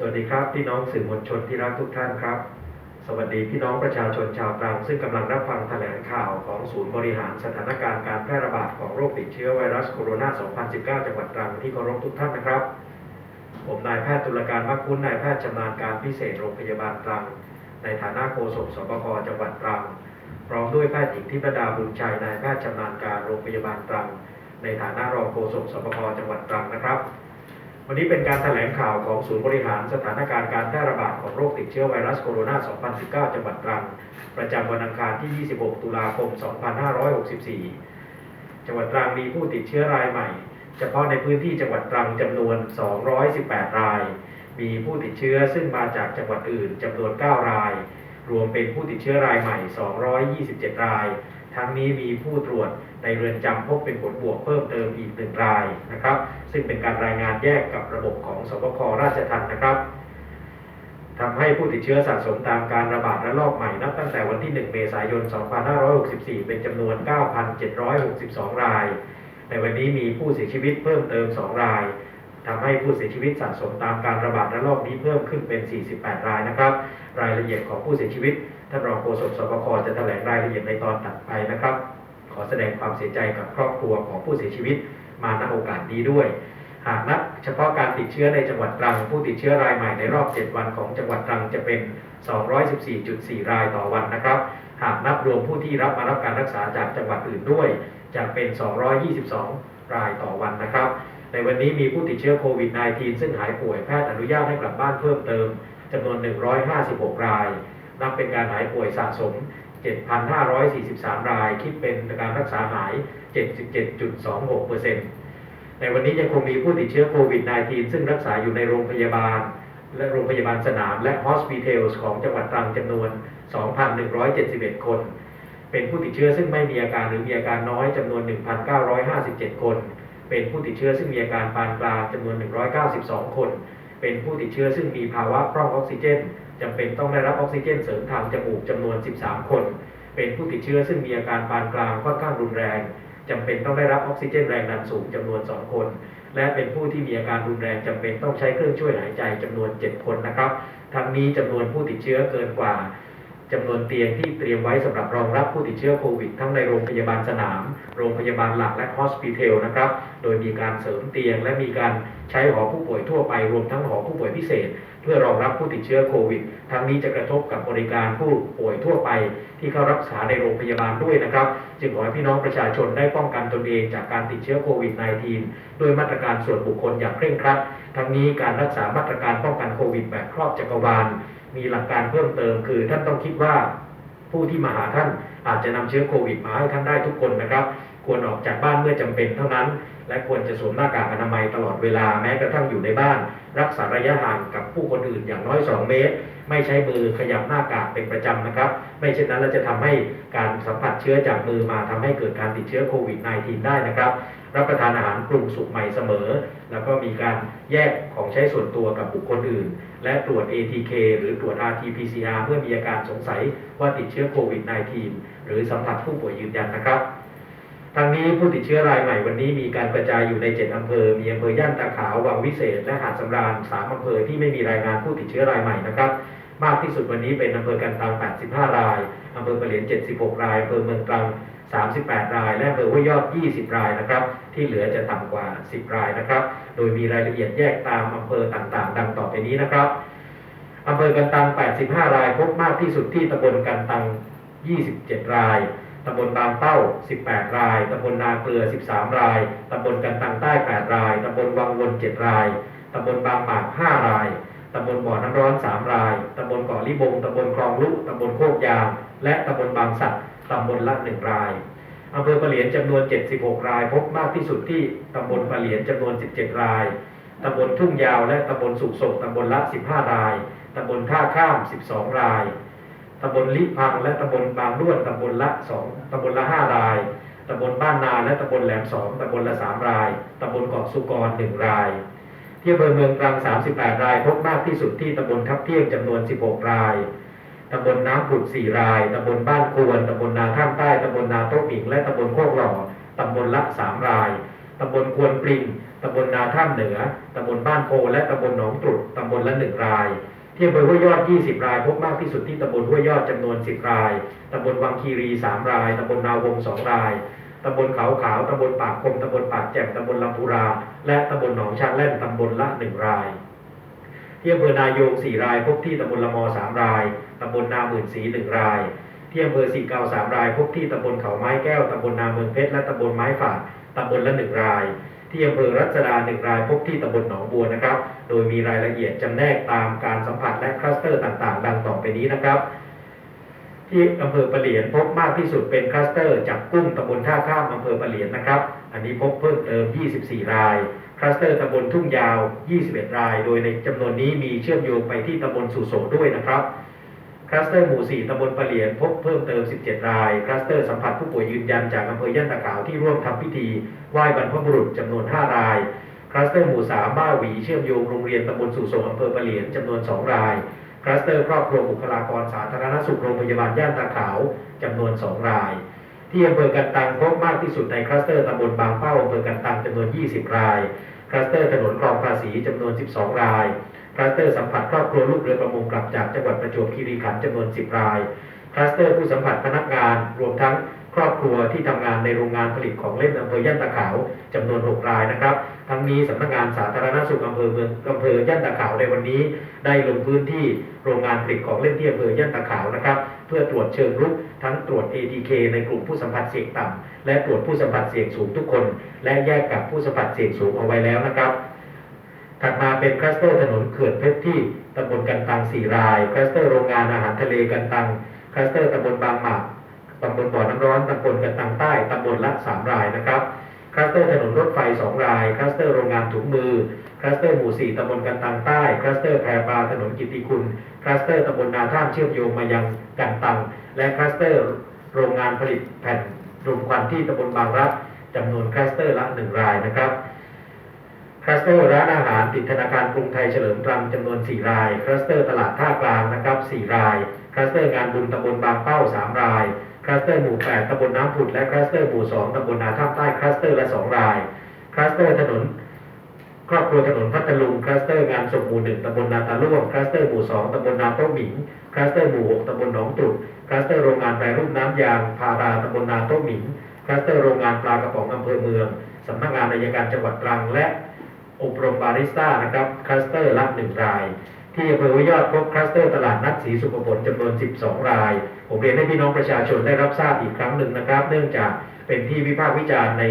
สวัสดีครับพี่น้องสื่อมวลชนที่รักทุกท่านครับ สวัสดีพี่น้องประชาชนชาวตรังซึ่งกำลังรับฟังแถลงข่าวของศูนย์บริหารสถานการณ์การแพร่ระบาดของโรคติดเชื้อไวรัสโคโรนา 2019 จังหวัดตรังที่เคารพทุกท่านนะครับ ผมนายแพทย์ตุลการมักคุ้นนายแพทย์ชำนาญการพิเศษโรงพยาบาลตรัง ในฐานะโฆษกสบคจังหวัดตรัง พร้อมด้วยแพทย์หญิงทิพดาบุญชัยนายแพทย์ชำนาญการโรงพยาบาลตรัง ในฐานะรองโฆษกสบคจังหวัดตรังนะครับ วันนี้เป็นการแถลงข่าวของศูนย์บริหารสถานการณ์การแพร่ระบาดของโรคติดเชื้อไวรัสโคโรนา 2019 จังหวัดตรัง ประจำวันอังคารที่ 26 ตุลาคม 2564 จังหวัดตรังมีผู้ติดเชื้อรายใหม่ เฉพาะในพื้นที่จังหวัดตรังจำนวน 218 ราย มีผู้ติดเชื้อซึ่งมาจากจังหวัดอื่นจำนวน 9 ราย รวมเป็นผู้ติดเชื้อรายใหม่ 227 ราย ทั้งนี้มีผู้ตรวจในเรือนจำพบเป็นผลบวกเพิ่มเติมอีกหนึ่งรายนะครับ ซึ่งเป็นการรายงานแยกกับระบบของสบคราชทัณฑ์นะครับทำให้ผู้ติดเชื้อสะสมตามการระบาดระลอกใหม่นับตั้งแต่วันที่ 1 เมษายน 2564 เป็นจำนวน 9,762 ราย ในวันนี้มีผู้เสียชีวิตเพิ่มเติม 2 รายทำให้ผู้เสียชีวิตสะสมตามการระบาดระลอกนี้เพิ่มขึ้นเป็น 48 รายนะครับ รายละเอียดของผู้เสียชีวิต ท่านรองโฆษกสบคจะแถลงรายละเอียดในตอนถัดไปนะครับ ขอแสดงความเสียใจกับครอบครัวของผู้เสียชีวิตมาณโอกาสนี้ด้วย หากนับเฉพาะการติดเชื้อในจังหวัดตรัง ผู้ติดเชื้อรายใหม่ในรอบ 7 วันของจังหวัดตรังจะเป็น 214.4 รายต่อวันนะครับ หากนับรวมผู้ที่รับมารับการรักษาจากจังหวัดอื่นด้วย จะเป็น 222 รายต่อวันนะครับ ในวันนี้มีผู้ติดเชื้อโควิด -19 ซึ่งหายป่วยแพทย์อนุญาตให้กลับบ้านเพิ่มเติมจำนวน 156 ราย นับเป็นการหายป่วยสะสม 7,543 ราย คิดเป็นการรักษาหาย 77.26%ในวันนี้ยังคงมีผู้ติดเชื้อโควิด -19 ซึ่งรักษาอยู่ในโรงพยาบาล และโรงพยาบาลสนามและ Hospitals ของจังหวัดตรังจำนวน 2,171 คน เป็นผู้ติดเชื้อซึ่งไม่มีอาการหรือมีอาการน้อยจำนวน 1,957 คน เป็นผู้ติดเชื้อซึ่งมีอาการปานกลางจำนวน 192 คน เป็นผู้ติดเชื้อซึ่งมีภาวะพร่องออกซิเจน จำเป็นต้องได้รับออกซิเจนเสริมทางจมูกจำนวน 13 คน เป็นผู้ติดเชื้อซึ่งมีอาการปานกลางค่อนข้างรุนแรงจำเป็นต้องได้รับออกซิเจนแรงดันสูงจำนวน 2 คน และเป็นผู้ที่มีอาการรุนแรงจำเป็นต้องใช้เครื่องช่วยหายใจจำนวน 7 คนนะครับทั้งนี้จำนวนผู้ติดเชื้อเกินกว่าจำนวนเตียงที่เตรียมไว้สำหรับรองรับผู้ติดเชื้อโควิด ทั้งในโรงพยาบาลสนาม โรงพยาบาลหลักและฮอสพิทอลนะครับ โดยมีการเสริมเตียงและมีการใช้หอผู้ป่วยทั่วไปรวมทั้งหอผู้ป่วยพิเศษ พื่อรองรับผู้ติดเชื้อโควิด ทั้งนี้จะกระทบกับบริการผู้ป่วยทั่วไป ที่เข้ารักษาในโรงพยาบาลด้วยนะครับ จึงขอให้พี่น้องประชาชนได้ป้องกันตนเองจากการติดเชื้อโควิด -19 ด้วยมาตรการส่วนบุคคลอย่างเคร่งครัด ทั้งนี้การรักษามาตรการป้องกันโควิด แบบครอบจักรวาล มีหลักการเพิ่มเติม คือท่านต้องคิดว่า ผู้ที่มาหาท่านอาจจะนำเชื้อโควิดมาให้ท่านได้ทุกคนนะครับ ควรออกจากบ้านเมื่อจำเป็นเท่านั้น และควรจะสวมหน้ากากอนามัยตลอดเวลาแม้กระทั่งอยู่ในบ้าน รักษาระยะห่างกับผู้คนอื่นอย่างน้อย 2 เมตร ไม่ใช้มือขยับหน้ากากเป็นประจำนะครับ ไม่เช่นนั้นเราจะทำให้การสัมผัสเชื้อจากมือมาทำให้เกิดการติดเชื้อโควิด -19 ได้นะครับ รับประทานอาหารปรุงสุกใหม่เสมอ แล้วก็มีการแยกของใช้ส่วนตัวกับบุคคลอื่น และตรวจ ATK หรือตรวจ RT-PCR เมื่อมีอาการสงสัยว่าติดเชื้อโควิด -19 หรือสัมผัสผู้ป่วยยืนยันนะครับ ทางนี้ผู้ติดเชื้อรายใหม่วันนี้มีการกระจายอยู่ใน 7 อำเภอ มีอำเภอย่านตาขาว วังวิเศษ และหาดสำราญ 3 อำเภอที่ไม่มีรายงานผู้ติดเชื้อรายใหม่นะครับ มากที่สุดวันนี้เป็นอำเภอกันตัง 85 ราย อำเภอปะเหลียน 76 ราย อำเภอเมืองตรัง 38 ราย และอำเภอห้วยยอด 20 รายนะครับ ที่เหลือจะต่ำกว่า 10 รายนะครับ โดยมีรายละเอียดแยกตามอำเภอต่างๆ ดังต่อไปนี้นะครับอำเภอกันตัง 85 ราย พบมากที่สุดที่ตำบลกันตัง 27 ราย ตำบลบางเต้า 18 ราย ตำบลนาเกลือ 13 ราย ตำบลกันตังใต้ 8 ราย ตำบลวังวน 7 ราย ตำบลบางหมาก 5 ราย ตำบลบ่อน้ำร้อน 3 ราย ตำบลเกาะลิบง ตำบลคลองลุตำบลโคกยาง และตำบลบางสัตว์ตำบลละ 1 รายอำเภอปะเหลียนจำนวน 76 ราย พบมากที่สุดที่ตำบลปะเหลียนจำนวน 17 ราย ตำบลทุ่งยาวและตำบลสุกศกตำบลละ 15 ราย ตำบลท่าข้าม 12 ราย ตำบลลิพังและตำบลบางด้วนตำบลละ2ตำบลละ5รายตำบลบ้านนาและตำบลแหลมสองตำบลละ3รายตำบลเกาะสุกร1ราย ที่อำเภอเมืองตรัง 38 ราย พบมากที่สุดที่ตำบลทับเที่ยงจำนวน 16 รายตำบลน้ำผุด4รายตำบลบ้านควรตำบลนาท่ามใต้ตำบลนาโต๊ะหมิงและตำบลโคกหล่อตำบลละ3รายตำบลควนปริงตำบลนาท่ามเหนือตำบลบ้านโพและตำบลหนองตรุษตำบลละหนึ่งราย ที่อำเภอห้วยยอด 20 ราย พบมากที่สุดที่ตำบลห้วยยอดจำนวน 10 ราย ตำบลวังคีรี 3 ราย ตำบลนาวง 2 ราย ตำบลเขาขาว ตำบลปากคม ตำบลปากแจ่ม ตำบลลำพูรา และตำบลหนองช้างแล่น ตำบลละ 1 ราย ที่อำเภอนายง 4 ราย พบที่ตำบลละมอ 3 ราย ตำบลนาหมื่นศรี1 ราย ที่อำเภอสีเกาสามราย พบที่ตำบลเขาไม้แก้ว ตำบลนาเมืองเพชร และตำบลไม้ฝาด ตำบลละหนึ่งราย ที่อำเภอรัชดาหนึ่งรายพบที่ตำบลหนองบัวนะครับ โดยมีรายละเอียดจำแนกตามการสัมผัสและคลัสเตอร์ต่างๆ ดังต่อไปนี้นะครับ ที่อำเภอปะเหลียนพบมากที่สุดเป็นคลัสเตอร์จากกุ้งตำบลท่าข้ามอำเภอปะเหลียนนะครับ อันนี้พบเพิ่มเติม 24 ราย คลัสเตอร์ตำบลทุ่งยาว 21 ราย โดยในจำนวนนี้มีเชื่อมโยงไปที่ตำบลสุโสด้วยนะครับ คลัสเตอร์หมู่ 4ตำบลปะเหลียนพบเพิ่มเติม 17 ราย คลัสเตอร์สัมผัสผู้ป่วยยืนยันจากอำเภอย่านตะขาวที่ร่วมทำพิธีไหว้บรรพบุรุษจำนวน 5 ราย คลัสเตอร์หมู่ 3 บ้าหวีเชื่อมโยงโรงเรียนตำบลสุโสอำเภอปะเหลียนจำนวน 2 ราย คลัสเตอร์ครอบครัวบุคลากรสาธารณสุขโรงพยาบาลย่านตาขาวจำนวน 2 ราย ที่อำเภอกันตังพบมากที่สุดในคลัสเตอร์ตำบลบางเป้าอำเภอกันตังจำนวน 20 ราย คลัสเตอร์ถนนคลองภาษีจำนวน 12 ราย คลัสเตอร์สัมผัสครอบครัวลูกเรือประมงกลับจากจังหวัดประจวบคีรีขันธ์จำนวน 10 ราย คลัสเตอร์ผู้สัมผัสพนักงาน รวมทั้งครอบครัวที่ทำงานในโรงงานผลิตของเล่นอำเภอย่านตะขาวจำนวน 6 รายนะครับ ทั้งนี้สำนักงานสาธารณสุขอำเภอเมืองอำเภอย่านตะขาวในวันนี้ ได้ลงพื้นที่โรงงานผลิตของเล่นที่อำเภอย่านตะขาวนะครับ เพื่อตรวจเชิงรุกทั้งตรวจ ATK ในกลุ่มผู้สัมผัสเสี่ยงต่ำและตรวจผู้สัมผัสเสี่ยงสูงทุกคน และแยกกับผู้สัมผัสเสี่ยงสูงเอาไว้แล้วนะครับ ถัดมาเป็นคลัสเตอร์ถนนเขื่อนเพชรที่ตำบลกันตัง4ราย คลัสเตอร์โรงงานอาหารทะเลกันตัง คลัสเตอร์ตำบลบางหมากตำบลบ่อน้ำร้อนตำบลกันตังใต้ตำบลละ3รายนะครับ คลัสเตอร์ถนนรถไฟ2ราย คลัสเตอร์โรงงานถุงมือ คลัสเตอร์หมู่4ตำบลกันตังใต้ คลัสเตอร์แพรปลาถนนกิติคุณ คลัสเตอร์ตำบลนาท่ามเชื่อมโยงมายังกันตัง และคลัสเตอร์โรงงานผลิตแผ่นรมควันที่ตำบลบางรักจำนวนคลัสเตอร์ละ1รายนะครับ ลัสเตอร์ร้านอาหารติดธนาคารกรุงไทยเฉลิมตรังจำนวน 4 ราย คลัสเตอร์ตลาดท่ากลางนะครับ4ราย คลัสเตอร์งานบุญตำบลบางเป้า 3 ราย คลัสเตอร์หมู่ 8ตำบลน้ำผุดและคลัสเตอร์หมู่ 2ตำบลนาท่ามใต้คลัสเตอร์ละ 2 ราย คลัสเตอร์ถนนครอบครัวถนนพัทลุงคลัสเตอร์งานศพหมู่1ตำบลนาตาล่วงคลัสเตอร์หมู่2ตำบลนาโต้หมิงคลัสเตอร์หมู่6ตำบลหนองตรุษคลัสเตอร์โรงงานแปรรูปน้ำยางพาราตำบลนาโต้หมิงคลัสเตอร์โรงงานปลากระป๋องอำเภอเมืองสำนักงานอัยการจังหวัดตรังและ อบรมบาริสต้านะครับคลัสเตอร์ละหนึ่งราย ที่อำเภอห้วยอดพบคลัสเตอร์ตลาดนัดศรีสุขผลจำนวน 12 ราย ผมเรียนให้พี่น้องประชาชนได้รับทราบอีกครั้งหนึ่งนะครับ เนื่องจากเป็นที่วิพากษ์วิจารณ์ใน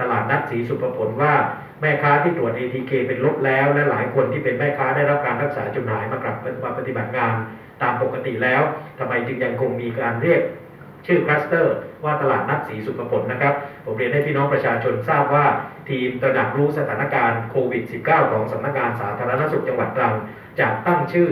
ตลาดนัดศรีสุขผลว่าแม่ค้าที่ตรวจ ATK เป็นลบแล้ว และหลายคนที่เป็นแม่ค้าได้รับการรักษาจนหายมากลับมาปฏิบัติงานตามปกติแล้วทำไมจึงยังคงมีการเรียก ชื่อคลัสเตอร์ว่าตลาดนัดสีสุขผลนะครับ ผมเรียนให้พี่น้องประชาชนทราบว่า ทีมตระหนักรู้สถานการณ์โควิด -19 ของสำนักงานสาธารณสุขจังหวัดตรังจะตั้งชื่อ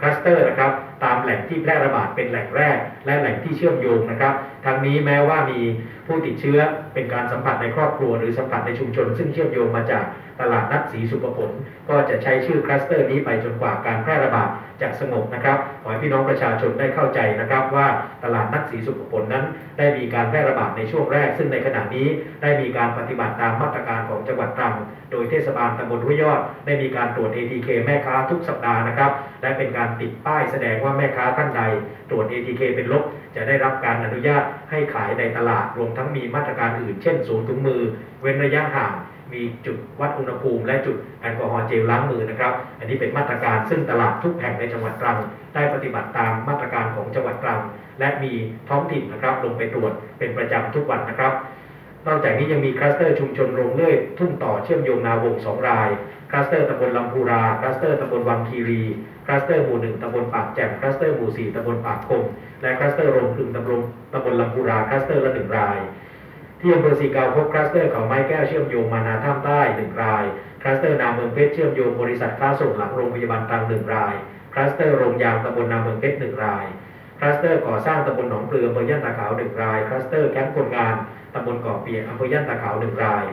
คลัสเตอร์นะครับตามแหล่งที่แพร่ระบาดเป็นแหล่งแรก และแหล่งที่เชื่อมโยงนะครับ ทั้งนี้แม้ว่ามีผู้ติดเชื้อเป็นการสัมผัสในครอบครัวหรือสัมผัสในชุมชน ซึ่งเชื่อมโยงมาจากตลาดนัดสีสุขผล ก็จะใช้ชื่อคลัสเตอร์นี้ไปจนกว่าการแพร่ระบาดจะสงบนะครับขอให้พี่น้องประชาชนได้เข้าใจนะครับว่าตลาดนัดสีสุขผลนั้น ได้มีการแพร่ระบาดในช่วงแรก ซึ่งในขณะนี้ได้มีการปฏิบัติตามมาตรการของจังหวัดตรังโดยเทศบาลตำบลห้วยยอด ได้มีการตรวจ ATK แม่ค้าทุกสัปดาห์นะครับและเป็นการติดป้ายแสดงว่าแม่ค้าท่านใด ตรวจ ATK เป็นลบจะได้รับการอนุญาตให้ขายในตลาดรวมทั้งมีมาตรการอื่น เช่นศูนย์ถุงมือ เว้นระยะห่าง มีจุดวัดอุณหภูมิ และจุดแอลกอฮอล์เจลล้างมือนะครับ อันนี้เป็นมาตรการซึ่งตลาดทุกแห่งในจังหวัดตรัง ได้ปฏิบัติตามมาตรการของจังหวัดตรัง และมีท้องถิ่นนะครับลงไปตรวจเป็นประจำทุกวันนะครับนอกจากนี้ยังมีคลัสเตอร์ชุมชนโรงเลื่อยทุ่งต่อเชื่อมโยงนาวงสองราย คลัสเตอร์ตำบลลำพูรา คลัสเตอร์ตำบลวังคีรี คลัสเตอร์หมู่หนึ่งตำบลปากแจ่มคลัสเตอร์หมู่สี่ตำบลปากคมและคลัสเตอร์โรงกลึงตำบลตำบลลำพูราคลัสเตอร์ละหนึ่งราย ที่อำเภอสีเกาพบคลัสเตอร์เขาไม้แก้วเชื่อมโยงมานาท่ามใต้หนึ่งรายคลัสเตอร์นาเมืองเพชรเชื่อมโยงบริษัทค้าส่งหลังโรงพยาบาลตรังหนึ่งรายคลัสเตอร์โรงยางตำบลนาเมืองเพชรหนึ่งรายคลัสเตอร์ก่อสร้างตำบลหนองเปลืออำเภอย่านตาขาวหนึ่งรายคลัสเตอร์แคมป์คนงานตำบลเกาะเปียอำเภอย่านตาขาวหนึ่งราย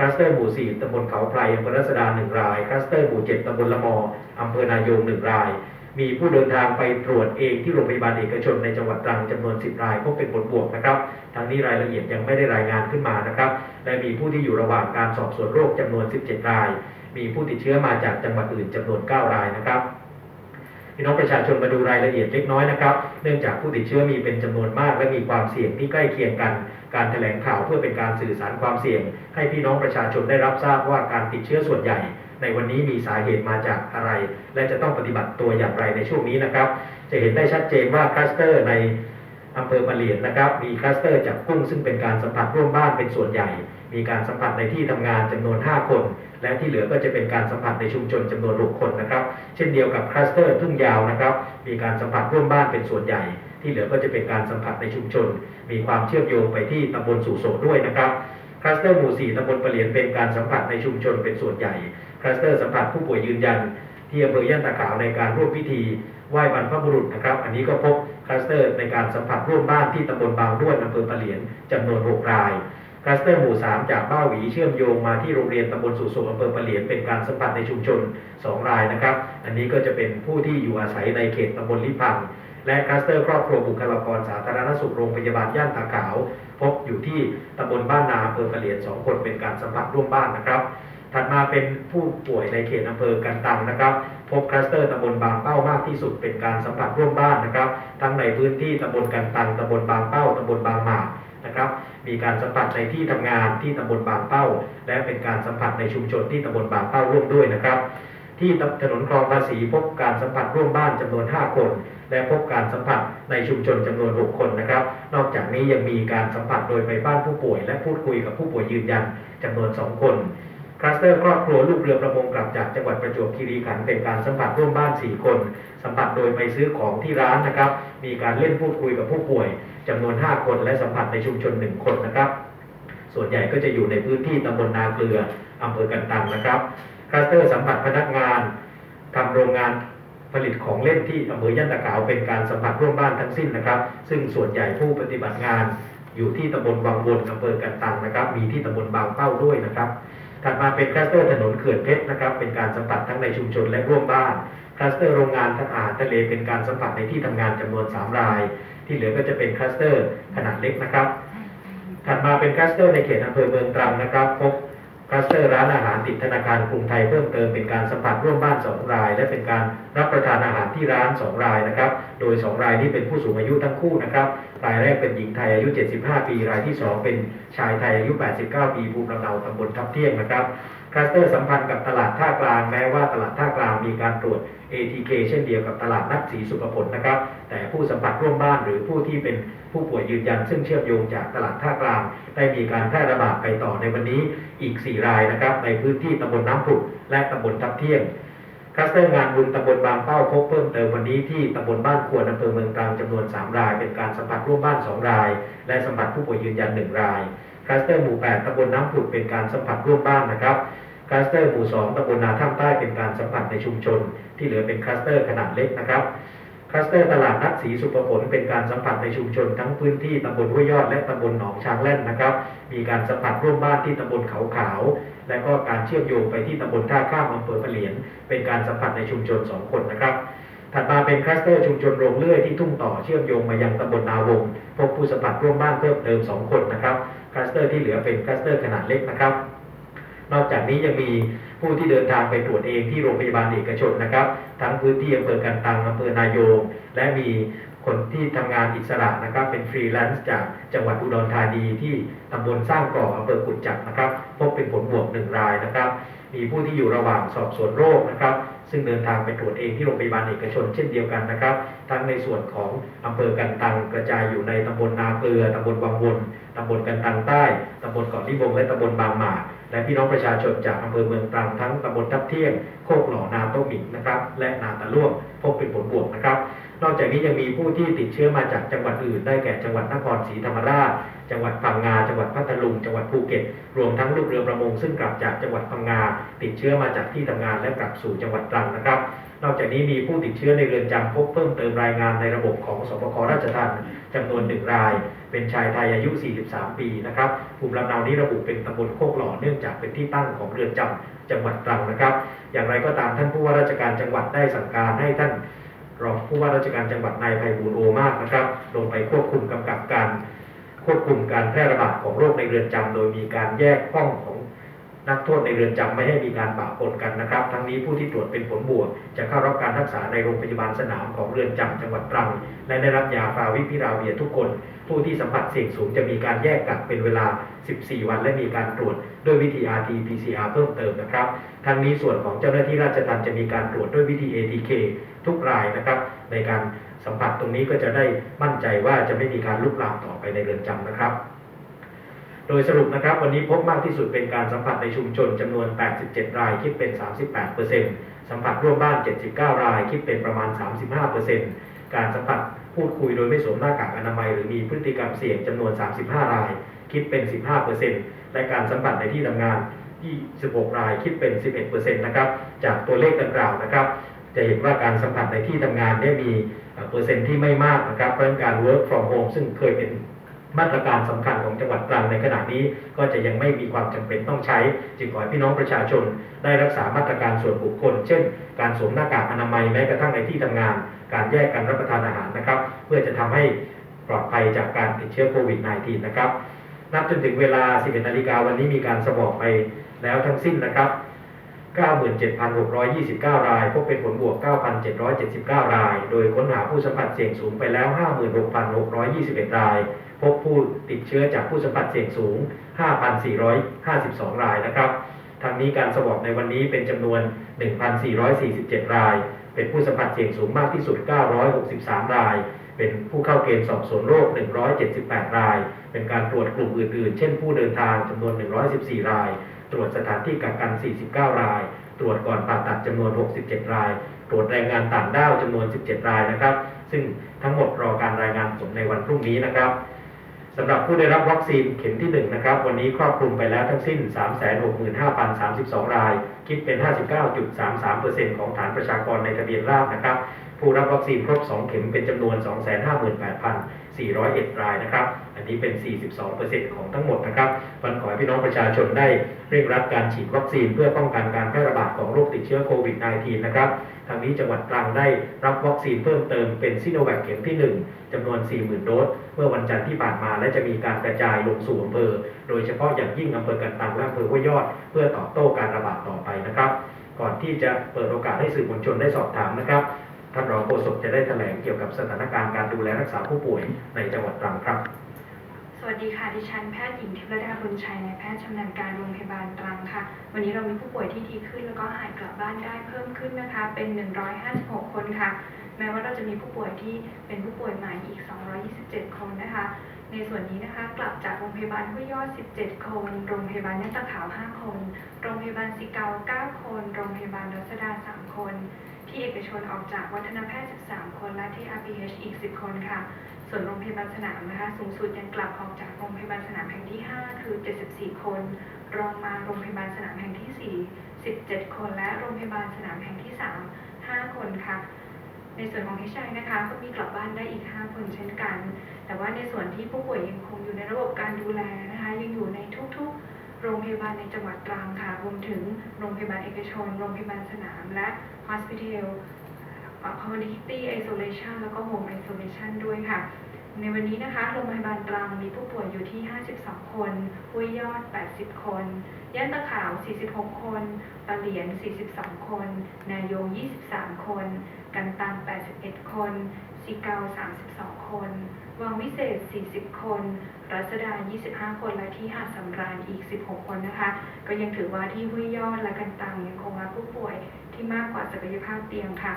คลัสเตอร์หมู่สี่ตำบลเขาไพรอำเภอรัศดาหนึ่งราย คลัสเตอร์หมู่เจ็ดตำบลละมออำเภอนายงหนึ่งราย มีผู้เดินทางไปตรวจเองที่โรงพยาบาลเอกชนในจังหวัดตรังจำนวน 10 รายพบเป็นผลบวกนะครับ ทั้งนี้รายละเอียดยังไม่ได้รายงานขึ้นมานะครับ และมีผู้ที่อยู่ระหว่างการสอบสวนโรคจำนวน 17 ราย มีผู้ติดเชื้อมาจากจังหวัดอื่นจำนวน 9 รายนะครับพี่น้องประชาชนมาดูรายละเอียดเล็กน้อยนะครับ เนื่องจากผู้ติดเชื้อมีเป็นจำนวนมากและมีความเสี่ยงที่ใกล้เคียงกัน การแถลงข่าวเพื่อเป็นการสื่อสารความเสี่ยง ให้พี่น้องประชาชนได้รับทราบว่าการติดเชื้อส่วนใหญ่ ในวันนี้มีสาเหตุมาจากอะไร และจะต้องปฏิบัติตัวอย่างไรในช่วงนี้นะครับ จะเห็นได้ชัดเจนว่าคลัสเตอร์ในอำเภอปะเหลียนนะครับ มีคลัสเตอร์จากกุ้งซึ่งเป็นการสัมผัสร่วมบ้านเป็นส่วนใหญ่ มีการสัมผัสในที่ทำงานจำนวน 5 คน และที่เหลือก็จะเป็นการสัมผัสในชุมชนจำนวน6คนนะครับ เช่นเดียวกับคลัสเตอร์ทุ่งยาวนะครับ มีการสัมผัสร่วมบ้านเป็นส่วนใหญ่ ที่เหลือก็จะเป็นการสัมผัสในชุมชน มีความเชื่อมโยงไปที่ตำบลสุโสด้วยนะครับคลัสเตอร์หมู่ 4ตำบลปะเหลียนเป็นการสัมผัสในชุมชนเป็นส่วนใหญ่ คลัสเตอร์สัมผัสผู้ป่วยยืนยัน ที่อำเภอย่านตาขาวในการร่วมพิธีไหว้บรรพบุรุษนะครับ อันนี้ก็พบคลัสเตอร์ในการสัมผัสร่วมบ้านที่ตำบลบางด้วนอำเภอปะเหลียนจำนวน 6 ราย คลัสเตอร์หมู่ 3 จากบ้าหวีเชื่อมโยงมาที่โรงเรียนตำบลสุโสอำเภอปะเหลียนเป็นการสัมผัสในชุมชน 2 รายนะครับ อันนี้ก็จะเป็นผู้ที่อยู่อาศัยในเขตตำบลลิพัง และคลัสเตอร์ครอบครัวบุคลากรสาธารณสุขโรงพยาบาลย่านตาขาว พบอยู่ที่ตำบลบ้านนาอำเภอปะเหลียน2คนเป็นการสัมผัสร่วมบ้านนะครับ ถัดมาเป็นผู้ป่วยในเขตอำเภอกันตังนะครับ พบคลัสเตอร์ตำบลบางเป้ามากที่สุดเป็นการสัมผัสร่วมบ้านนะครับ ทั้งในพื้นที่ตำบลกันตังตำบลบางเป้าตำบลบางหมากนะครับ มีการสัมผัสในที่ทำงานที่ตำบลบางเป้า และเป็นการสัมผัสในชุมชนที่ตำบลบางเป้าร่วมด้วยนะครับ ที่ถนนคลองภาษีพบการสัมผัสร่วมบ้านจำนวน 5 คน และพบการสัมผัสในชุมชนจำนวน 6 คนนะครับ นอกจากนี้ยังมีการสัมผัสโดยไปบ้านผู้ป่วย และพูดคุยกับผู้ป่วยยืนยันจำนวน 2 คนคลัสเตอร์ครอบครัวลูกเรือประมงกลับจากจังหวัดประจวบคีรีขันธ์เป็นการสัมผัสร่วมบ้าน 4 คน สัมผัสโดยไปซื้อของที่ร้านนะครับ มีการเล่นพูดคุยกับผู้ป่วยจำนวน 5 คน และสัมผัสในชุมชน 1 คนนะครับ ส่วนใหญ่ก็จะอยู่ในพื้นที่ตำบลนาเกลืออำเภอกันตังนะครับคลัสเตอร์สัมผัสพนักงานทำโรงงาน ผลิตของเล่นที่อำเภอย่านตะขาวเป็นการสัมผัสร่วมบ้านทั้งสิ้นนะครับ ซึ่งส่วนใหญ่ผู้ปฏิบัติงานอยู่ที่ตำบลวังวนอำเภอกันตังนะครับ มีที่ตำบลบางเป้าด้วยนะครับถัดมาเป็นคลัสเตอร์ถนนเขื่อนเพชรนะครับ เป็นการสัมผัสทั้งในชุมชนและร่วมบ้านคลัสเตอร์โรงงานอาหารทะเลเป็นการสัมผัสในที่ทำงานจำนวน 3 ราย ที่เหลือก็จะเป็นคลัสเตอร์ขนาดเล็กนะครับ ถัดมาเป็นคลัสเตอร์ในเขตอำเภอเมืองตรังนะครับพบ คลัสเตอร์ร้านอาหารติดธนาคารกรุงไทยเพิ่มเติมเป็นการสัมผัสร่วมบ้าน 2 ราย และเป็นการรับประทานอาหารที่ร้าน 2 รายนะครับโดย 2 รายนี้เป็นผู้สูงอายุทั้งคู่นะครับรายแรกเป็นหญิงไทยอายุ 75 ปี รายที่ 2 เป็นชายไทยอายุ 89 ปีภูมิลำเนาตำบลทับเที่ยงนะครับ คลัสเตอร์สัมพันธ์กับตลาดท่ากลางแม้ว่าตลาดท่ากลางมีการตรวจ ATK เช่นเดียวกับตลาดนัดศรีสุขผลนะครับ แต่ผู้สัมผัสร่วมบ้านหรือผู้ที่เป็นผู้ป่วยยืนยัน ซึ่งเชื่อมโยงจากตลาดท่ากลาง ได้มีการแพร่ระบาดไปต่อในวันนี้อีก 4 รายนะครับ ในพื้นที่ตำบลน้ำผุดและตำบลทับเที่ยงคลัสเตอร์งานบุญตำบลบางเป้าพบเพิ่มเติมวันนี้ที่ตำบลบ้านควรอำเภอเมืองตรังจำนวน 3 ราย เป็นการสัมผัสร่วมบ้าน 2 ราย และสัมผัสผู้ป่วยยืนยัน 1 ราย คลัสเตอร์หมู่8ตำบลน้ำผุดเป็นการสัมผัสร่วมบ้านนะครับคลัสเตอร์หมู่2ตำบลนาท่ามใต้เป็นการสัมผัสในชุมชน ที่เหลือเป็นคลัสเตอร์ขนาดเล็กนะครับคลัสเตอร์ตลาดนัดศรีสุภผลเป็นการสัมผัสในชุมชนทั้งพื้นที่ตำบลห้วยยอดและตำบลหนองช้างแล่นนะครับ มีการสัมผัสร่วมบ้านที่ตำบลเขาขาว และก็การเชื่อมโยงไปที่ตำบลท่าข้ามอำเภอปะเหลียนเป็นการสัมผัสในชุมชน 2 คนนะครับ ถัดมาเป็นคลัสเตอร์ชุมชนโรงเลื่อยที่ทุ่งต่อเชื่อมโยงมายังตำบลนาวงพบผู้สัมผัสร่วมบ้านเพิ่มเติม 2 คนนะครับคลัสเตอร์ที่เหลือเป็นคลัสเตอร์ขนาดเล็กนะครับ นอกจากนี้ยังมีผู้ที่เดินทางไปตรวจเองที่โรงพยาบาลเอกชนนะครับ ทั้งพื้นที่อำเภอกันตังอำเภอนายง และมีคนที่ทำงานอิสระนะครับ เป็นฟรีแลนซ์จากจังหวัดอุดรธานีที่ตำบลสร้างก่ออำเภอกุดจับนะครับ พบเป็นผลบวกหนึ่งรายนะครับ มีผู้ที่อยู่ระหว่างสอบสวนโรคนะครับ ซึ่งเดินทางไปตรวจเองที่โรงพยาบาลเอกชนเช่นเดียวกันนะครับ ทั้งในส่วนของอำเภอกันตังกระจายอยู่ในตำบลนาเกลือตำบลวังวนตำบลกันตังใต้ตำบลเกาะลิบงและตำบลบางหมากและพี่น้องประชาชนจากอำเภอเมืองตรังทั้งตำบลทับเที่ยงโคกหล่อนาโต้หมิงนะครับ และนาตะล่วงพบเป็นผลบวกนะครับ นอกจากนี้ยังมีผู้ที่ติดเชื้อมาจากจังหวัดอื่น ได้แก่จังหวัดนครศรีธรรมราช จังหวัดพังงา จังหวัดพัทลุง จังหวัดภูเก็ต รวมทั้งลูกเรือประมงซึ่งกลับจากจังหวัดพังงา ติดเชื้อมาจากที่ทำงานและกลับสู่จังหวัดตรังนะครับ นอกจากนี้มีผู้ติดเชื้อในเรือนจำพบเพิ่มเติมรายงานในระบบของสปคราชทัณฑ์จำนวนหนึ่งราย เป็นชายไทยอายุ 43 ปีนะครับภูมิลำเนานี้ระบุเป็นตำบลโคกหล่อเนื่องจากเป็นที่ตั้งของเรือนจำจังหวัดตรังนะครับ อย่างไรก็ตามท่านผู้ว่าราชการจังหวัดได้สั่งการให้ท่าน รองผู้ว่าราชการจังหวัดนายไพบูลโอมากนะครับ ลงไปควบคุมกำกับการควบคุมการแพร่ระบาดของโรคในเรือนจำโดยมีการแยกห้องของนักโทษในเรือนจำไม่ให้มีการปะปนกันนะครับ ทั้งนี้ผู้ที่ตรวจเป็นผลบวก จะเข้ารับการรักษาในโรงพยาบาลสนามของเรือนจำจังหวัดตรังและได้รับยาฟาวิพิราเวียทุกคน ผู้ที่สัมผัสเสี่ยงสูงจะมีการแยกกักเป็นเวลา 14 วัน และมีการตรวจด้วยวิธี RT-PCR เพิ่มเติมนะครับ ทั้งนี้ส่วนของเจ้าหน้าที่ราชทัณฑ์จะมีการตรวจด้วยวิธี ATK ทุกรายนะครับ ในการสัมผัสตรงนี้ก็จะได้มั่นใจว่าจะไม่มีการลุกลามต่อไปในเรือนจำนะครับ โดยสรุปนะครับ วันนี้พบมากที่สุดเป็นการสัมผัสในชุมชนจำนวน 87 รายคิดเป็น 38%สัมผัสร่วมบ้าน 79 รายคิดเป็นประมาณ 35%การสัมผัสพูดคุยโดยไม่สวมหน้ากากอนามัย หรือมีพฤติกรรมเสี่ยงจำนวน 35 ราย คิดเป็น 15%และการสัมผัสในที่ทำงาน 26 รายคิดเป็น 11%นะครับ จากตัวเลขดังกล่าวนะครับ จะเห็นว่าการสัมผัสในที่ทำงานเนี่ยมีเปอร์เซ็นต์ที่ไม่มากนะครับเพราะการ work from home ซึ่งเคยเป็นมาตรการสำคัญของจังหวัดตรังในขณะนี้ก็จะยังไม่มีความจำเป็นต้องใช้ จึงขอให้พี่น้องประชาชน ได้รักษามาตรการส่วนบุคคล เช่น การสวมหน้ากากอนามัยแม้กระทั่งในที่ทำงาน การแยกกันรับประทานอาหารนะครับ เพื่อจะทำให้ปลอดภัยจากการติดเชื้อโควิด -19 นะครับนับจนถึงเวลา 11นาฬิกาวันนี้มีการสวอปไปแล้วทั้งสิ้นนะครับ 97,629 ราย พบเป็นผลบวก 9,779 ราย โดยค้นหาผู้สัมผัสเสี่ยงสูงไปแล้ว 56,621 ราย พบผู้ติดเชื้อจากผู้สัมผัสเสี่ยงสูง 5,452 รายนะครับทางนี้การสวอปในวันนี้เป็นจำนวน 1,447 ราย เป็นผู้สัมผัสเสี่ยงสูงมากที่สุด 963 ราย เป็นผู้เข้าเกณฑ์สอบสวนโรค 178 ราย เป็นการตรวจกลุ่มอื่น ๆ เช่นผู้เดินทางจำนวน 114 ราย ตรวจสถานที่กักกัน 49 ราย ตรวจก่อนผ่าตัดจำนวน 67 ราย ตรวจแรงงานต่างด้าวจำนวน 17 รายนะครับ ซึ่งทั้งหมดรอการรายงานผลในวันพรุ่งนี้นะครับสำหรับผู้ได้รับวัคซีนเข็มที่ 1 นะครับ วันนี้ครอบคลุมไปแล้วทั้งสิ้น 365,032 ราย คิดเป็น 59.33%ของฐานประชากรในทะเบียนราษฎรนะครับ ผู้รับวัคซีนครบ 2 เข็มเป็นจำนวน 258,401 รายนะครับ อันนี้เป็น 42%ของทั้งหมดนะครับวันขอให้พี่น้องประชาชนได้เร่งรัดการฉีดวัคซีนเพื่อป้องกันการแพร่ระบาดของโรคติดเชื้อโควิด -19 นะครับทางนี้จังหวัดตรังได้รับวัคซีนเพิ่มเติมเป็นซิโนแวคเข็มที่ 1จำนวน 40,000 โดส เมื่อวันจันทร์ที่ผ่านมาและจะมีการกระจายลงสู่อำเภอ โดยเฉพาะอย่างยิ่งอำเภอกันตังและอำเภอห้วยยอด เพื่อตอบโต้การระบาดต่อไปนะครับ ก่อนที่จะเปิดโอกาสให้สื่อมวลชนได้สอบถามนะครับท่านรองโฆษกจะได้แถลงเกี่ยวกับสถานการณ์การดูแลรักษาผู้ป่วยในจังหวัดตรังครับ วัสดีค่ะ ดิฉันแพทย์หญิงทิพย์ดาบุญชัยนายแพทย์ชำนาญการโรงพยาบาลตรังค่ะ วันนี้เรามีผู้ป่วยที่ดีขึ้นแล้วก็หายกลับบ้านได้เพิ่มขึ้นนะคะ เป็น 156 คนค่ะ แม้ว่าเราจะมีผู้ป่วยที่เป็นผู้ป่วยใหม่อีก 227 คนนะคะ ในส่วนนี้นะคะกลับจากโรงพยาบาลห้วยยอด 17 คน โรงพยาบาลยัตะขาว 5 คน โรงพยาบาลสิเกา 9 คน โรงพยาบาลรัศดา 3 คนที่เอกชนออกจากวัฒนแพทย์ 13 คน และที่ RPH อีก 10 คนค่ะ ส่วนโรงพยาบาลสนามนะคะสูงสุดยังกลับออกจากโรงพยาบาลสนามแห่งที่ 5 คือ 74 คน รองมาโรงพยาบาลสนามแห่งที่ 4 17 คน และโรงพยาบาลสนามแห่งที่ 3 5 คนค่ะ ในส่วนของที่ชัยนะคะก็มีกลับบ้านได้อีก 5 คนเช่นกัน แต่ว่าในส่วนที่ผู้ป่วยยังคงอยู่ในระบบการดูแลนะคะยังอยู่ในทุกๆ โรงพยาบาลในจังหวัดตรังค่ะรวมถึงโรงพยาบาลเอกชน โรงพยาบาลสนามและ Hospital Community Isolation แล้วก็ Home Isolation ด้วยค่ะ ในวันนี้นะคะ โรงพยาบาลตรังมีผู้ป่วยอยู่ที่ 52 คนห้วยยอด 80 คนย่านตะขาว 46 คนปะเหลียน 42 คน นายง 23 คน กันตัง 81 คนสิเกา 32 คน วังวิเศษ 40 คน รัศดา 25 คน และที่หาดสำราญอีก 16 คนนะคะ ก็ยังถือว่าที่ห้วยยอดและกันตังยังคงรับผู้ป่วยที่มากกว่าศักยภาพเตียงค่ะ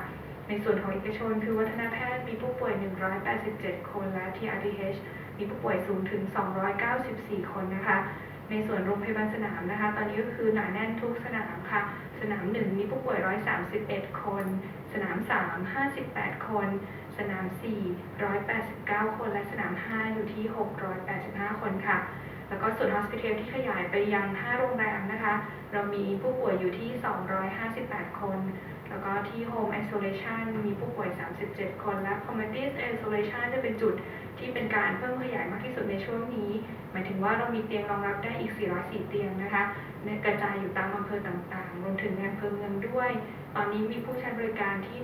ในส่วนของเอกชน คือวัฒนแพทย์มีผู้ป่วย 187 คนและที่ RTH มีผู้ป่วยสูงถึง 294 คนนะคะ ในส่วนโรงพยาบาลสนามนะคะ ตอนนี้ก็คือหนาแน่นทุกสนามค่ะ สนาม 1 มีผู้ป่วย 131 คน สนาม 3 58 คน สนาม 4 189 คน และสนาม 5 อยู่ที่ 685 คนค่ะแล้วก็ส่วน hospital ที่ขยายไปยัง 5 โรงแรมนะคะ เรามีผู้ป่วยอยู่ที่ 258 คน แล้วก็ที่ home isolation มีผู้ป่วย 37 คน และ community isolation จะเป็นจุดที่เป็นการเพิ่มขยายมากที่สุดในช่วงนี้ หมายถึงว่าเรามีเตียงรองรับได้อีก 404 เตียงนะคะเนี่ยกระจายอยู่ตามอำเภอต่างๆ รวมถึงในอำเภอเมืองด้วย ตอนนี้มีผู้ใช้บริการที่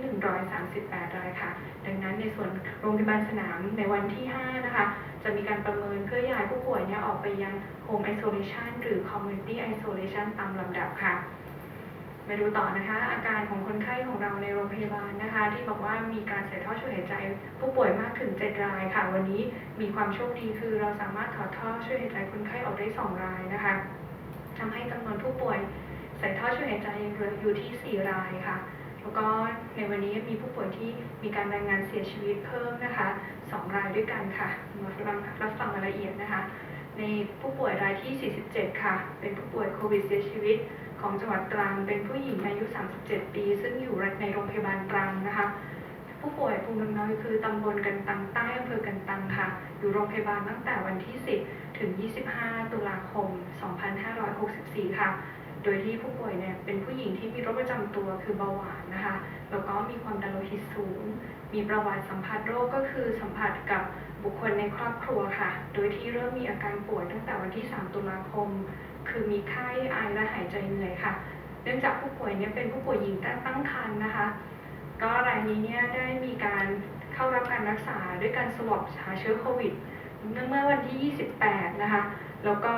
138 รายค่ะ ดังนั้นในส่วนโรงพยาบาลสนามในวันที่ 5 นะคะ จะมีการประเมินเพื่อย้ายผู้ป่วยเนี่ยออกไปยัง home isolation หรือ community isolation ตามลำดับค่ะ มาดูต่อนะคะ อาการของคนไข้ของเราในโรงพยาบาลนะคะ ที่บอกว่ามีการใส่ท่อช่วยหายใจ ผู้ป่วยมากถึง 7 รายค่ะ วันนี้มีความโชคดีคือเราสามารถถอดท่อช่วยหายใจคนไข้ออกได้ 2 รายนะคะทำให้จำนวนผู้ป่วยใส่ท่อช่วยหายใจยังเหลืออยู่ที่ 4 รายค่ะ แล้วก็ในวันนี้มีผู้ป่วยที่มีการรายงานเสียชีวิตเพิ่มนะคะ 2 รายด้วยกันค่ะมาฟังรับฟังรายละเอียดนะคะ ในผู้ป่วยรายที่ 47 ค่ะ เป็นผู้ป่วยโควิดเสียชีวิต ของจังหวัดตรังเป็นผู้หญิงอายุ 37 ปี ซึ่งอยู่ในโรงพยาบาลตรังนะคะ ผู้ป่วยภูมิลำเนาคือตำบลกันตังใต้อำเภอกันตังค่ะ อยู่โรงพยาบาลตั้งแต่วันที่ 10 ถึง 25 ตุลาคม 2564 ค่ะ โดยที่ผู้ป่วยเนี่ยเป็นผู้หญิงที่มีโรคประจำตัวคือเบาหวานนะคะ แล้วก็มีความดันโลหิตสูง มีประวัติสัมผัสโรคก็คือสัมผัสกับบุคคลในครอบครัวค่ะ โดยที่เริ่มมีอาการป่วยตั้งแต่วันที่ 3 ตุลาคม คือมีไข้ไอและหายใจเหนื่อยค่ะ เนื่องจากผู้ป่วยเนี่ยเป็นผู้ป่วยหญิงตั้งครรภ์นะคะ ก็รายนี้เนี่ยได้มีการเข้ารับการรักษาด้วยการสวอปหาเชื้อโควิดเมื่อวันที่ 28 นะคะ แล้วก็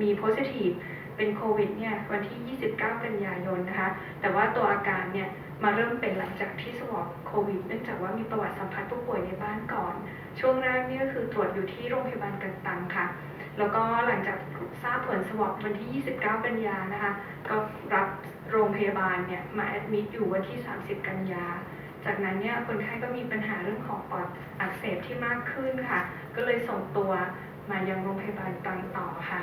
มีโพซิทีฟเป็นโควิดเนี่ยวันที่ 29 กันยายนนะคะ แต่ว่าตัวอาการเนี่ยมาเริ่มเป็นหลังจากที่สวอปโควิด เนื่องจากว่ามีประวัติสัมผัสผู้ป่วยในบ้านก่อน ช่วงแรกนี่ก็คือตรวจอยู่ที่โรงพยาบาลกันตังค่ะ แล้วก็หลังจากทราบผลสวอปวันที่ 29 กันยานะคะ ก็รับโรงพยาบาลเนี่ยมาแอดมิดอยู่วันที่ 30 กันยา จากนั้นเนี่ยคนไข้ก็มีปัญหาเรื่องของปอดอักเสบที่มากขึ้นค่ะ ก็เลยส่งตัวมายังโรงพยาบาลตรังต่อค่ะ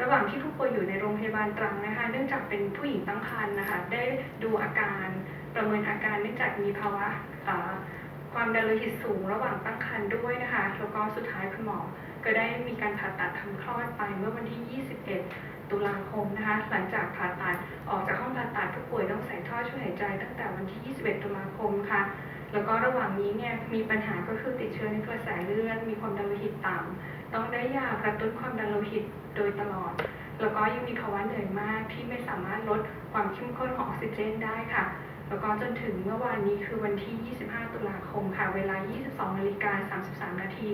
ระหว่างที่ผู้ป่วยอยู่ในโรงพยาบาลตรังนะคะ เนื่องจากเป็นผู้หญิงตั้งครรภ์นะคะ ได้ดูอาการประเมินอาการเนื่องจากมีภาวะความดันโลหิตสูงระหว่างตั้งครรภ์ด้วยนะคะ แล้วก็สุดท้ายคุณหมอ ก็ได้มีการผ่าตัดทำคลอดไปเมื่อวันที่ 21 ตุลาคมนะคะ หลังจากผ่าตัดออกจากห้องผ่าตัดผู้ป่วยต้องใส่ท่อช่วยหายใจตั้งแต่วันที่ 21 ตุลาคมค่ะ แล้วก็ระหว่างนี้เนี่ยมีปัญหาก็คือติดเชื้อในกระแสเลือด มีความดันโลหิตต่ำต้องได้ยากระตุ้นความดันโลหิตโดยตลอด แล้วก็ยังมีภาวะเหนื่อยมากที่ไม่สามารถลดความเข้มข้นของออกซิเจนได้ค่ะแล้วก็จนถึงเมื่อวานนี้คือวันที่ 25 ตุลาคมค่ะ เวลา 22นาฬิกา33 นาที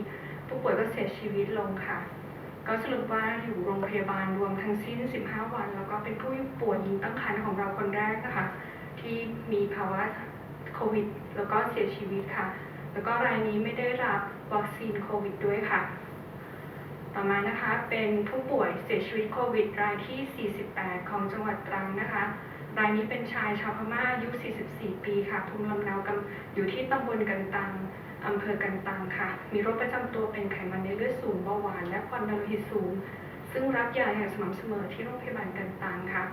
ผู้ป่วยก็เสียชีวิตลงค่ะ ก็สรุปว่าอยู่โรงพยาบาลรวมทั้งสิ้น 15 วัน แล้วก็เป็นผู้ป่วยหญิงตั้งครรภ์ของเราคนแรกนะคะ ที่มีภาวะโควิด แล้วก็เสียชีวิตค่ะ แล้วก็รายนี้ไม่ได้รับวัคซีนโควิดด้วยค่ะ ต่อมานะคะเป็นผู้ป่วยเสียชีวิตโควิด รายที่ 48 ของจังหวัดตรังนะคะรายนี้เป็นชายชาวพม่าอายุ 44 ปีค่ะภูมิลำเนากำอยู่ที่ตำบลกันตัง อำเภอกันตังค่ะ มีโรคประจำตัวเป็นไขมันในเลือดสูงเบาหวาน และความดันโลหิตสูง ซึ่งรับยาอย่างสม่ำเสมอที่โรงพยาบาลกันตังค่ะ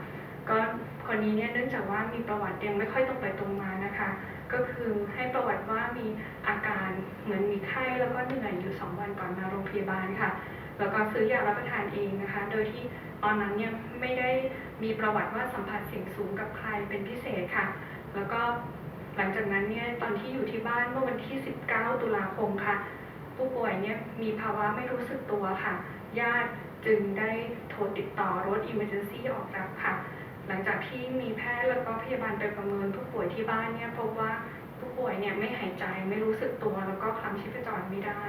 ก็คนนี้เนี่ยเนื่องจากว่ามีประวัติยังไม่ค่อยตรงไปตรงมานะคะ ก็คือให้ประวัติว่ามีอาการเหมือนมีไข้แล้วก็เหนื่อยอยู่ 2 วันก่อนมาโรงพยาบาลค่ะ แล้วก็ซื้อยารับประทานเองนะคะ โดยที่ตอนนั้นเนี่ยไม่ได้มีประวัติว่าสัมผัสเสี่ยงสูงกับใครเป็นพิเศษค่ะ แล้วก็ หลังจากนั้นเนี่ยตอนที่อยู่ที่บ้านเมื่อวันที่ 19 ตุลาคมค่ะ ผู้ป่วยเนี่ยมีภาวะไม่รู้สึกตัวค่ะ ญาติจึงได้โทรติดต่อรถ emergency ออกรับค่ะ หลังจากที่มีแพทย์แล้วก็พยาบาลไปประเมินผู้ป่วยที่บ้านเนี่ยพบว่าผู้ป่วยเนี่ยไม่หายใจไม่รู้สึกตัว แล้วก็คลำชีพจรไม่ได้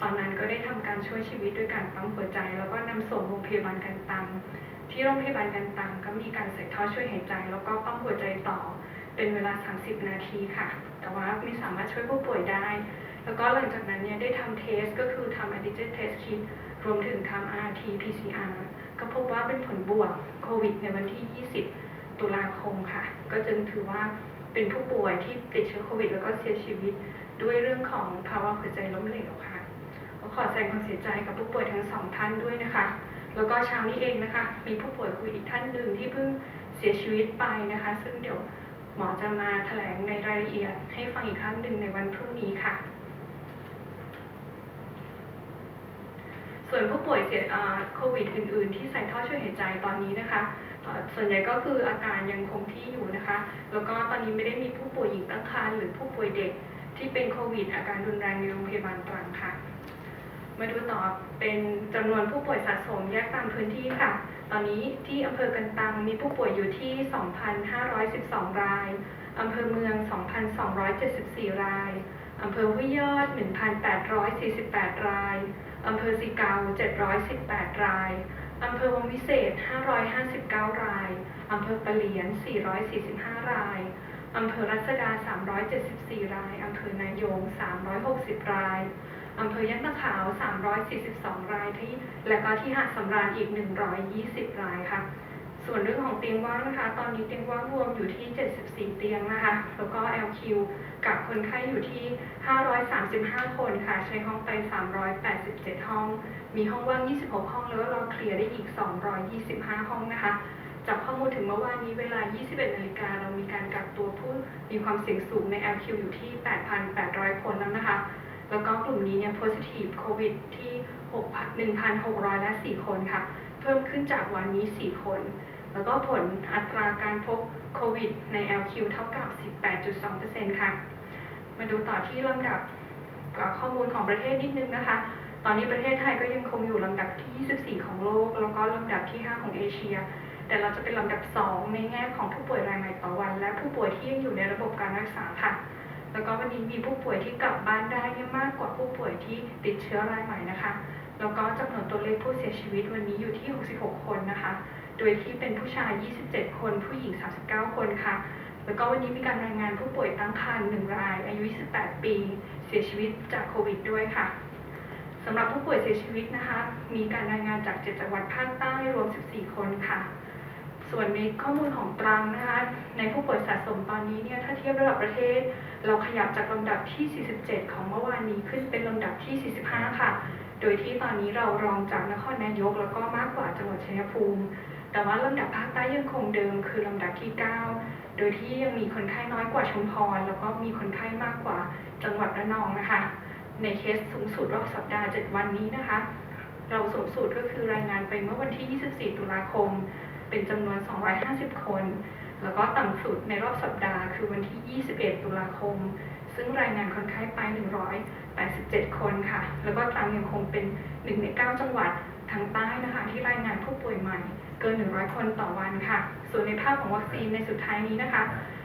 ตอนนั้นก็ได้ทำการช่วยชีวิตด้วยการปั๊มหัวใจ แล้วก็นำส่งโรงพยาบาลกันตังที่โรงพยาบาลกันตังก็มีการใส่ท่อช่วยหายใจ แล้วก็ปั๊มหัวใจต่อ เป็นเวลา 30 นาทีค่ะ แต่ว่าไม่สามารถช่วยผู้ป่วยได้ แล้วก็หลังจากนั้นเนี่ยได้ทำเทสก็คือทำ antigen test kit รวมถึงทำ RT PCR ก็พบว่าเป็นผลบวกโควิดในวันที่ 20 ตุลาคมค่ะ ก็จึงถือว่าเป็นผู้ป่วยที่ติดเชื้อโควิด แล้วก็เสียชีวิตด้วยเรื่องของภาวะหัวใจล้มเหลวค่ะก็ขอแสดงความเสียใจกับผู้ป่วยทั้งสองท่านด้วยนะคะ แล้วก็เช้านี้เองนะคะ มีผู้ป่วยโควิดอีกท่านหนึ่งที่เพิ่งเสียชีวิตไปนะคะ ซึ่งเดี๋ยว หมอจะมาแถลงในรายละเอียดให้ฟังอีกครั้งหนึ่งในวันพรุ่งนี้ค่ะ ส่วนผู้ป่วยเสียโควิดอื่น ๆ ที่ใส่ท่อช่วยหายใจตอนนี้นะคะ ส่วนใหญ่ก็คืออาการยังคงที่อยู่นะคะ แล้วก็ตอนนี้ไม่ได้มีผู้ป่วยหญิงตั้งครรภ์หรือผู้ป่วยเด็กที่เป็นโควิด อาการรุนแรงในโรงพยาบาลตรังค่ะ มาดูต่อเป็นจำนวนผู้ป่วยสะสมแยกตามพื้นที่ค่ะ ตอนนี้ที่อำเภอกันตังมีผู้ป่วยอยู่ที่ 2,512 ราย อำเภอเมือง 2,274 ราย อำเภอห้วยยอด 1,848 ราย อำเภอสีเกา718 ราย อำเภอวังวิเศษ 559 ราย อำเภอปะเหลียน 445 ราย อำเภอรัศดา 374 ราย อำเภอนายง 360 ราย อำเภอย่านตะขาว 342 รายที่ และก็ที่หาดสำราญอีก 120 รายค่ะ ส่วนเรื่องของเตียงว่างนะคะ ตอนนี้เตียงว่างรวมอยู่ที่ 74 เตียงนะคะ แล้วก็ LQ กับคนไข้อยู่ที่ 535 คนค่ะ ใช้ห้องไป 387 ห้อง มีห้องว่าง 26 ห้อง แล้วก็รอเคลียร์ได้อีก 225 ห้องนะคะจากข้อมูลถึงเมื่อวานนี้เวลา 21 นาฬิกา เรามีการกักตัวผู้มีความเสี่ยงสูงใน LQ อยู่ที่ 8,800 คนแล้วนะคะ แล้วก็กลุ่มนี้เนี่ย positive โควิดที่6,1,600และ4คนค่ะ เพิ่มขึ้นจากวันนี้ 4 คน แล้วก็ผลอัตราการพบโควิดใน LQ เท่ากับ 18.2%ค่ะ มาดูต่อที่ลำดับกับข้อมูลของประเทศนิดนึงนะคะ ตอนนี้ประเทศไทยก็ยังคงอยู่ลำดับที่ 24 ของโลก แล้วก็ลำดับที่ 5 ของเอเชีย แต่เราจะเป็นลำดับ 2 ในแง่ของผู้ป่วยรายใหม่ต่อวัน และผู้ป่วยที่ยังอยู่ในระบบการรักษาค่ะ แล้วก็วันนี้มีผู้ป่วยที่กลับบ้านได้เนี่ยมากกว่าผู้ป่วยที่ติดเชื้อรายใหม่นะคะ แล้วก็จำนวนตัวเลขผู้เสียชีวิตวันนี้อยู่ที่ 66 คนนะคะ โดยที่เป็นผู้ชาย 27 คน ผู้หญิง 39 คนค่ะ แล้วก็วันนี้มีการรายงานผู้ป่วยตั้งครรภ์1ราย อายุ 28 ปี เสียชีวิตจากโควิดด้วยค่ะสำหรับผู้ป่วยเสียชีวิตนะคะ มีการรายงานจาก 7 จังหวัดภาคใต้รวม 14 คนค่ะส่วนในข้อมูลของตรังนะคะในผู้ป่วยสะสมตอนนี้เนี่ยถ้าเทียบระดับประเทศ เราขยับจากลำดับที่ 47 ของเมื่อวานนี้ขึ้นเป็นลำดับที่ 45 ค่ะ โดยที่ตอนนี้เรารองจากนครนายกแล้วก็มากกว่าจังหวัดชัยภูมิ แต่ว่าลำดับภาคใต้ยังคงเดิมคือลำดับที่ 9 โดยที่ยังมีคนไข้น้อยกว่าชุมพร แล้วก็มีคนไข้มากกว่าจังหวัดระนองนะคะ ในเคสสูงสุดรอบสัปดาห์ 7 วันนี้นะคะ เราสูงสุดก็คือรายงานไปเมื่อวันที่ 24 ตุลาคม เป็นจำนวน 250 คน แล้วก็ต่ำสุดในรอบสัปดาห์คือวันที่ 21 ตุลาคม ซึ่งรายงานคนไข้ไป 187 คนค่ะ แล้วก็ตรังยังคงเป็น 1 ใน 9 จังหวัดทางใต้นะคะ ที่รายงานผู้ป่วยใหม่เกิน 100 คนต่อวันค่ะ ส่วนในภาพของวัคซีนในสุดท้ายนี้นะคะ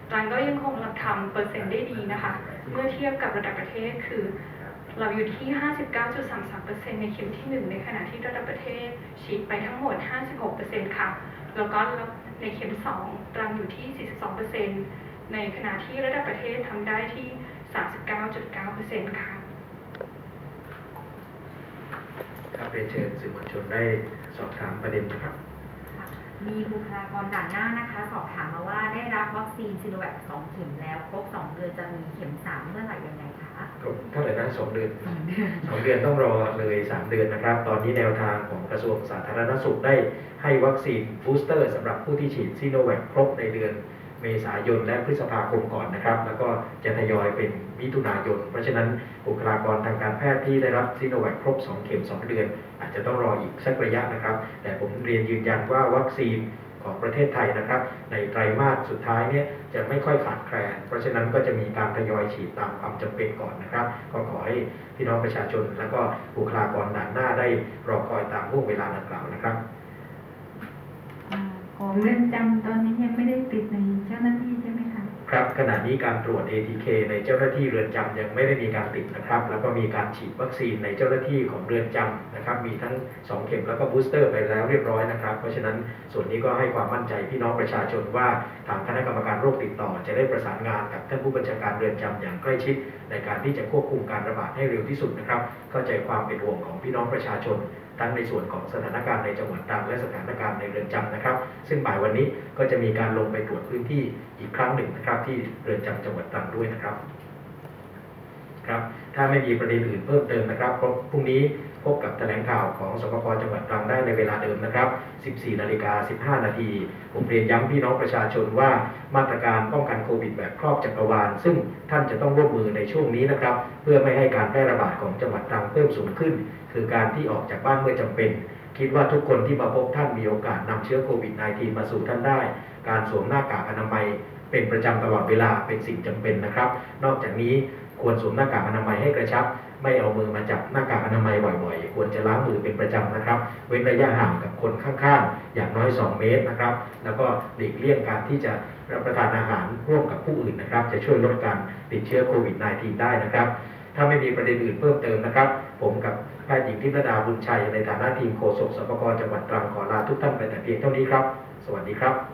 ตรังก็ยังคงรับทำเปอร์เซ็นต์ได้ดีนะคะ เมื่อเทียบกับระดับประเทศคือเราอยู่ที่ 59.33%ในเข็มที่ 1 ในขณะที่ระดับประเทศฉีดไปทั้งหมด 56%ค่ะ แล้วก็ในเข็ม 2 ตรังอยู่ที่ 42%ในขณะที่ระดับประเทศทำได้ที่ 39.9%ค่ะครับเรียนเชิญสื่อมวลชนได้สอบถามประเด็นนะครับค่ะมีบุคลากรด่านหน้านะคะ สอบถามมาว่าได้รับวัคซีนซิโนแวคสองเข็มแล้ว ครบสองเดือนจะมีเข็มสามเมื่อไหร่ยังไงคะก็ เท่าไหร่นะสองเดือนสองเดือนสองเดือนต้องรอเลยสามเดือนนะครับ ตอนนี้แนวทางของกระทรวงสาธารณสุขได้ให้วัคซีนบูสเตอร์สำหรับผู้ที่ฉีดซีโนแวคครบในเดือนเมษายนและพฤษภาคมก่อนนะครับ แล้วก็จะทยอยเป็นมิถุนายน เพราะฉะนั้นบุคลากรทางการแพทย์ที่ได้รับซีโนแวคครบ 2 เข็ม 2 เดือน อาจจะต้องรออีกสักระยะนะครับ แต่ผมเรียนยืนยันว่าวัคซีน ของประเทศไทยนะครับ ในไตรมาสสุดท้ายเนี่ยจะไม่ค่อยขาดแคลน เพราะฉะนั้นก็จะมีการทยอยฉีดตามความจำเป็นก่อนนะครับ ก็ขอให้พี่น้องประชาชน และก็บุคลากรด่านหน้าได้รอคอยตามห่วงเวลาดังกล่าวนะครับอ่าของเรือนจำตอนนี้ยังไม่ได้ติดในเจ้าหน้าที่ใช่ไหมคะ ครับขณะนี้การตรวจ ATK ในเจ้าหน้าที่เรือนจำยังไม่ได้มีการติดนะครับ แล้วก็มีการฉีดวัคซีนในเจ้าหน้าที่ของเรือนจำนะครับ มีทั้ง 2 เข็มแล้วก็บูสเตอร์ไปแล้วเรียบร้อยนะครับ เพราะฉะนั้นส่วนนี้ก็ให้ความมั่นใจพี่น้องประชาชนว่าทางคณะกรรมการโรคติดต่อ จะได้ประสานงานกับท่านผู้บัญชาการเรือนจำอย่างใกล้ชิด ในการที่จะควบคุมการระบาดให้เร็วที่สุดนะครับ เข้าใจความเป็นห่วงของพี่น้องประชาชนทั้งในส่วนของสถานการณ์ในจังหวัดตรังและสถานการณ์ในเรือนจำนะครับ ซึ่งบ่ายวันนี้ก็จะมีการลงไปตรวจพื้นที่อีกครั้งหนึ่งนะครับ ที่เรือนจำจังหวัดตรังด้วยนะครับครับถ้าไม่มีประเด็นอื่นเพิ่มเติมนะครับพรุ่งนี้ พบกับแถลงข่าวของสปกจังหวัดตรังได้ในเวลาเดิมนะครับ 14 นาฬิกา 15 นาที ผมเรียนย้ำพี่น้องประชาชนว่ามาตรการป้องกันโควิดแบบครอบจักรวาล ซึ่งท่านจะต้องร่วมมือในช่วงนี้นะครับ เพื่อไม่ให้การแพร่ระบาดของจังหวัดตรังเพิ่มสูงขึ้น คือการที่ออกจากบ้านเมื่อจำเป็น คิดว่าทุกคนที่มาพบท่านมีโอกาสนำเชื้อโควิด -19 มาสู่ท่านได้ การสวมหน้ากากอนามัยเป็นประจำตลอดเวลาเป็นสิ่งจำเป็นนะครับ นอกจากนี้ควรสวมหน้ากากอนามัยให้กระชับ ไม่เอามือมาจับหน้ากากอนามัยบ่อยๆ ควรจะล้างมือเป็นประจำนะครับ เว้นระยะห่างกับคนข้างๆ อย่างน้อย 2 เมตรนะครับ แล้วก็หลีกเลี่ยงการที่จะรับประทานอาหารร่วมกับผู้อื่นนะครับ จะช่วยลดการติดเชื้อโควิด -19 ได้นะครับ ถ้าไม่มีประเด็นอื่นเพิ่มเติมนะครับ ผมกับแพทย์หญิงทิพย์ดาบุญชัยในฐานะทีมโฆษกสปกจังหวัดตรังขอลาทุกท่านไปแต่เพียงเท่านี้ครับ สวัสดีครับ